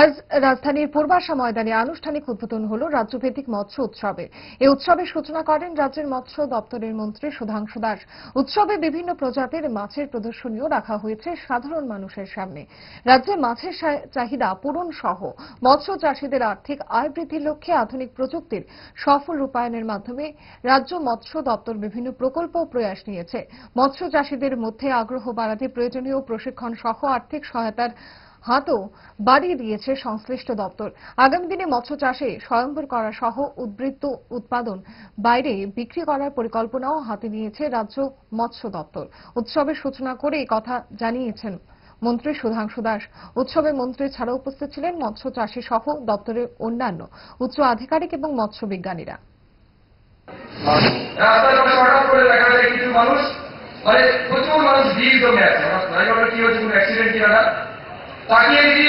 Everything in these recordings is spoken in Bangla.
আজ রাজধানীর পূর্বাশা ময়দানে আনুষ্ঠানিক উদ্বোধন হল রাজ্যভিত্তিক মৎস্য উৎসবে। এই উৎসবের সূচনা করেন রাজ্যের মৎস্য দপ্তরের মন্ত্রী সুধাংশু দাস। উৎসবে বিভিন্ন প্রজাতির মাছের প্রদর্শনীও রাখা হয়েছে সাধারণ মানুষের সামনে। রাজ্যে মাছের চাহিদা পূরণ সহ মৎস্য চাষীদের আর্থিক আয় বৃদ্ধির লক্ষ্যে আধুনিক প্রযুক্তির সফল রূপায়ণের মাধ্যমে রাজ্য মৎস্য দপ্তর বিভিন্ন প্রকল্প প্রয়াস নিয়েছে। মৎস্য চাষীদের মধ্যে আগ্রহ বাড়াতে প্রয়োজনীয় প্রশিক্ষণ সহ আর্থিক সহায়তার হাতও বাড়িয়ে দিয়েছে সংশ্লিষ্ট দপ্তর। আগামী দিনে মৎস্য চাষে স্বয়ম্বর করা সহ উদ্বৃত্ত উৎপাদন বাইরে বিক্রি করার পরিকল্পনাও হাতে নিয়েছে রাজ্য মৎস্য দপ্তর। উৎসবের সূচনা করে কথা জানিয়েছেন মন্ত্রী সুধাংশু দাস। উৎসবে মন্ত্রী ছাড়া উপস্থিত ছিলেন মৎস্য চাষী সহ দপ্তরের অন্যান্য উচ্চ আধিকারিক এবং মৎস্য বিজ্ঞানীরা। মানুষ মানে প্রচুর মানুষ ভিড় জমে আছে। কি কোনো অ্যাক্সিডেন্ট না দেখি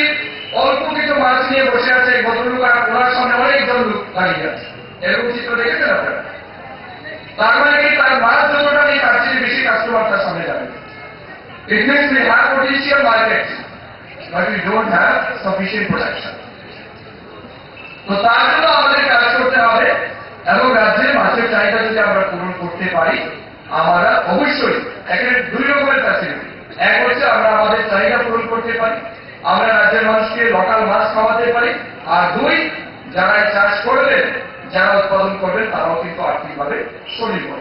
অল্প কিছু মাছ নিয়ে বসে আছে ভদ্রলোক আর ওনার সামনে অনেকজন লোক দাঁড়িয়ে আছে। এরকম চিত্র দেখেছেন আপনারা? তার মানে কি, তার মাছ যতটা নেই, তার চেয়ে বেশি কাস্টমার তার সামনে যাবে। Means we have potential market but we don't have sufficient production তো তার জন্য আমাদের কাজ করতে হবে, এবং রাজ্যের মাছের চাহিদা যদি আমরা পূরণ করতে পারি, আমরা অবশ্যই এখানে দুই রকমের ফ্যাসিলিটি এক হচ্ছে আমরা আমাদের চাহিদা পূরণ করতে পারি, আমরা রাজ্যের মানুষকে লোকাল মাছ খাওয়াতে পারি, আর দুই, যারা চাষ করবেন, যারা উৎপাদন করবেন, তারাও কিন্তু আর্থিকভাবে স্বনির্ভর।